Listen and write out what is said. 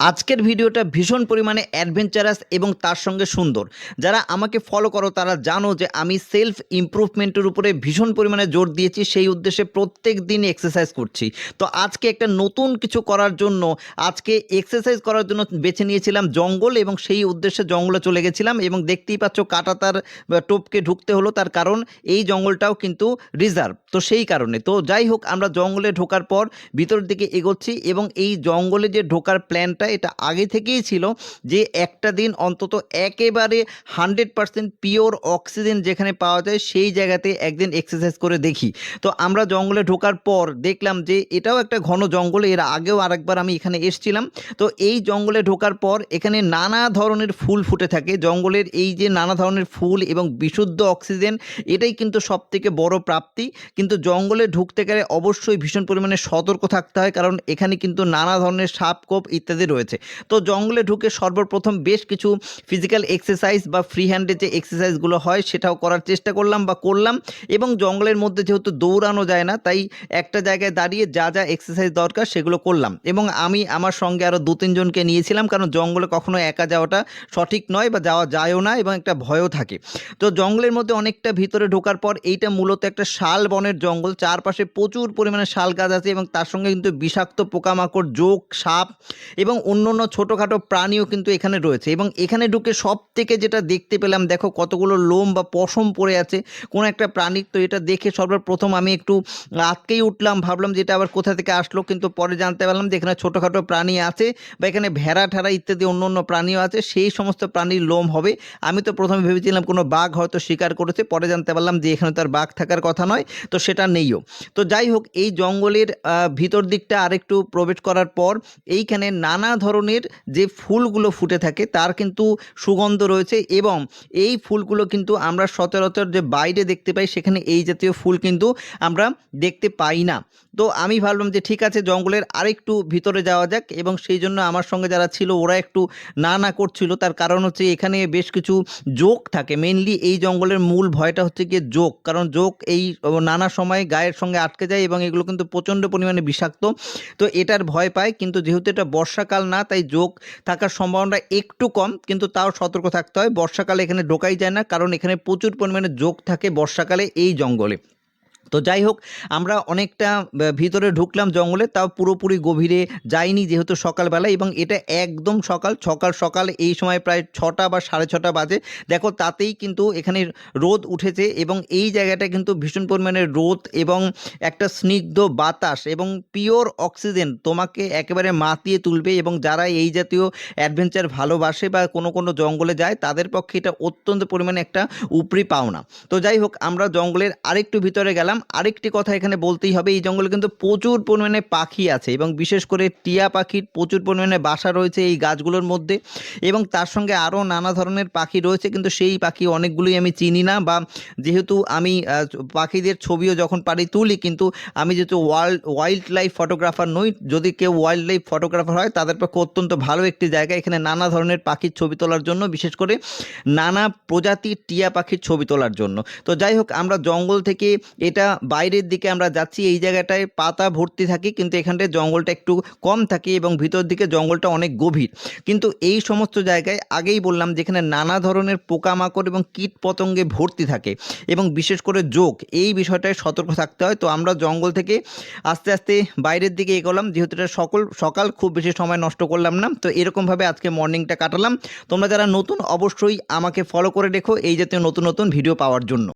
আজকের ভিডিওটা ভীষণ পরিমাণে অ্যাডভেঞ্চারাস এবং তার সঙ্গে সুন্দর। যারা আমাকে ফলো করো, তারা জানো যে আমি সেলফ ইমপ্রুভমেন্টের উপরে ভীষণ পরিমাণে জোর দিয়েছি, সেই উদ্দেশ্যে প্রত্যেক দিন এক্সারসাইজ করছি। তো আজকে একটা নতুন কিছু করার জন্য, আজকে এক্সারসাইজ করার জন্য বেছে নিয়েছিলাম জঙ্গল এবং সেই উদ্দেশ্যে জঙ্গলে চলে গেছিলাম এবং দেখতেই পাচ্ছ কাটা তার টোপকে ঢুকতে হলো, তার কারণ এই জঙ্গলটাও কিন্তু রিজার্ভ তো সেই কারণে। তো যাই হোক, আমরা জঙ্গলে ঢোকার পর ভিতরের দিকে এগোচ্ছি এবং এই জঙ্গলে যে ঢোকার প্ল্যানটা এটা আগে থেকেই ছিল যে একটা দিন অন্তত একেবারে হান্ড্রেড পার্সেন্ট পিওর অক্সিজেন যেখানে পাওয়া যায় সেই জায়গাতে একদিন এক্সারসাইজ করে দেখি। তো আমরা জঙ্গলে ঢোকার পর দেখলাম যে এটাও একটা ঘন জঙ্গল, এর আগেও আরেকবার আমি এখানে এসছিলাম। তো এই জঙ্গলে ঢোকার পর এখানে নানা ধরনের ফুল ফুটে থাকে। জঙ্গলের এই যে নানা ধরনের ফুল এবং বিশুদ্ধ অক্সিজেন, এটাই কিন্তু সব থেকে বড় প্রাপ্তি। কিন্তু জঙ্গলে ঢুকতে গেলে অবশ্যই ভীষণ পরিমাণে সতর্ক থাকতে হয়, কারণ এখানে কিন্তু নানা ধরনের সাপ কোপ ইত্যাদি রয়েছে তো জঙ্গলে ঢুকে সর্বপ্রথম বেশ কিছু ফিজিক্যাল এক্সারসাইজ বা ফ্রি হ্যান্ডে যে এক্সারসাইজগুলো হয়, সেটাও করার চেষ্টা করলাম বা করলাম এবং জঙ্গলের মধ্যে যেহেতু দৌড়ানো যায় না, তাই একটা জায়গায় দাঁড়িয়ে যা যা এক্সারসাইজ দরকার সেগুলো করলাম এবং আমি আমার সঙ্গে আরও দু তিনজনকে নিয়েছিলাম কারণ জঙ্গলে কখনো একা যাওয়াটা সঠিক নয় বা যাওয়া যায়ও না এবং একটা ভয়ও থাকে। তো জঙ্গলের মধ্যে অনেকটা ভিতরে ঢোকার পর এইটা মূলত একটা শাল বনের জঙ্গল, চারপাশে প্রচুর পরিমাণে শাল গাছ আছে এবং তার সঙ্গে কিন্তু বিষাক্ত পোকামাকড় জোক সাপ এবং অন্য অন্য ছোটোখাটো প্রাণীও কিন্তু এখানে রয়েছে এবং এখানে ঢুকে সব থেকে যেটা দেখতে পেলাম, দেখো কতগুলো লোম বা পশম পড়ে আছে, কোনো একটা প্রাণীর তো এটা দেখে সর্বপ্রথম আমি একটু আটকেই উঠলাম, ভাবলাম যে এটা আবার কোথা থেকে আসলো, কিন্তু পরে জানতে পারলাম যে এখানে ছোটোখাটো প্রাণী আছে বা এখানে ভেড়া ঠেড়া ইত্যাদি অন্য অন্য প্রাণীও আছে, সেই সমস্ত প্রাণীর লোম হবে। আমি তো প্রথমে ভেবেছিলাম কোনো বাঘ হয়তো শিকার করেছে, পরে জানতে পারলাম যে এখানে তার বাঘ থাকার কথা নয়, তো সেটা নেইও। তো যাই হোক, এই জঙ্গলের ভিতর দিকটা আরেকটু প্রবেশ করার পর, এইখানে নানা ধরনের যে ফুলগুলো ফুটে থাকে, তার কিন্তু সুগন্ধ রয়েছে এবং এই ফুলগুলো কিন্তু আমরা সচরাচর যে বাইরে দেখতে পাই, সেখানে এই জাতীয় ফুল কিন্তু আমরা দেখতে পাই না। তো আমি ভাবলাম যে ঠিক আছে, জঙ্গলের আরেকটু ভিতরে যাওয়া যাক এবং সেই জন্য আমার সঙ্গে যারা ছিল, ওরা একটু না না করছিল। তার কারণ হচ্ছে এখানে বেশ কিছু জোক থাকে। মেনলি এই জঙ্গলের মূল ভয়টা হচ্ছে গিয়ে জোক। কারণ জোক এই নানা সময় গায়ের সঙ্গে আটকে যায় এবং এগুলো কিন্তু প্রচণ্ড পরিমাণে বিষাক্ত। তো এটার ভয় পায়, কিন্তু যেহেতু এটা বর্ষাকাল না, তাই যোগ থাকার সম্ভাবনা একটু কম, কিন্তু তাও সতর্ক থাকতে হয়। বর্ষাকালে এখানে ঢোকাই যায় না, কারণ এখানে প্রচুর পরিমাণে যোগ থাকে বর্ষাকালে এই জঙ্গলে। তো যাই হোক, আমরা অনেকটা ভিতরে ঢুকলাম জঙ্গলে, তাও পুরোপুরি গভীরে যাইনি যেহেতু সকালবেলা এবং এটা একদম সকাল সকাল সকাল এই সময় প্রায় ছটা বা সাড়ে ছটা বাজে। দেখো তাতেই কিন্তু এখানে রোদ উঠেছে এবং এই জায়গাটা কিন্তু ভীষণ পরিমাণে রোদ এবং একটা স্নিগ্ধ বাতাস এবং পিওর অক্সিজেন তোমাকে একেবারে মাতিয়ে তুলবে এবং যারা এই জাতীয় অ্যাডভেঞ্চার ভালোবাসে বা কোনো কোনো জঙ্গলে যায়, তাদের পক্ষে এটা অত্যন্ত পরিমাণে একটা উপরি পাওনা। তো যাই হোক, আমরা জঙ্গলের আরেকটু ভিতরে গেলাম। আরেকটি কথা এখানে বলতেই হবে, এই জঙ্গলে কিন্তু প্রচুর পরিমাণে পাখি আছে এবং বিশেষ করে টিয়া পাখির প্রচুর পরিমাণে বাসা রয়েছে এই গাছগুলোর মধ্যে এবং তার সঙ্গে আরও নানা ধরনের পাখি রয়েছে, কিন্তু সেই পাখি অনেকগুলোই আমি চিনি না বা যেহেতু আমি পাখিদের ছবিও যখন পারি তুলি, কিন্তু আমি যেহেতু ওয়ার্ল্ড ওয়াইল্ড লাইফ ফটোগ্রাফার নই, যদি কেউ ওয়াইল্ড লাইফ ফটোগ্রাফার হয়, তাদের পক্ষে অত্যন্ত ভালো একটি জায়গা, এখানে নানা ধরনের পাখির ছবি তোলার জন্য, বিশেষ করে নানা প্রজাতির টিয়া পাখির ছবি তোলার জন্য। তো যাই হোক, আমরা জঙ্গল থেকে এটা বাইরের দিকে আমরা যাচ্ছি, এই জায়গাটায় পাতা ভর্তি থাকে, কিন্তু এখানটায় জঙ্গলটা একটু কম থাকে এবং ভিতর দিকে জঙ্গলটা অনেক গভীর। কিন্তু এই সমস্ত জায়গায় আগেই বললাম যেখানে নানা ধরনের পোকামাকড় এবং কীট পতঙ্গে ভর্তি থাকে এবং বিশেষ করে যোগ এই বিষয়টায় সতর্ক থাকতে হয়। তো আমরা জঙ্গল থেকে আস্তে আস্তে বাইরের দিকে এগোলাম, যেহেতু এটা সকল, সকাল খুব বেশি সময় নষ্ট করলাম না। তো এরকমভাবে আজকে মর্নিংটা কাটালাম। তোমরা যারা নতুন, অবশ্যই আমাকে ফলো করে রেখো এই জাতীয় নতুন নতুন ভিডিও পাওয়ার জন্য।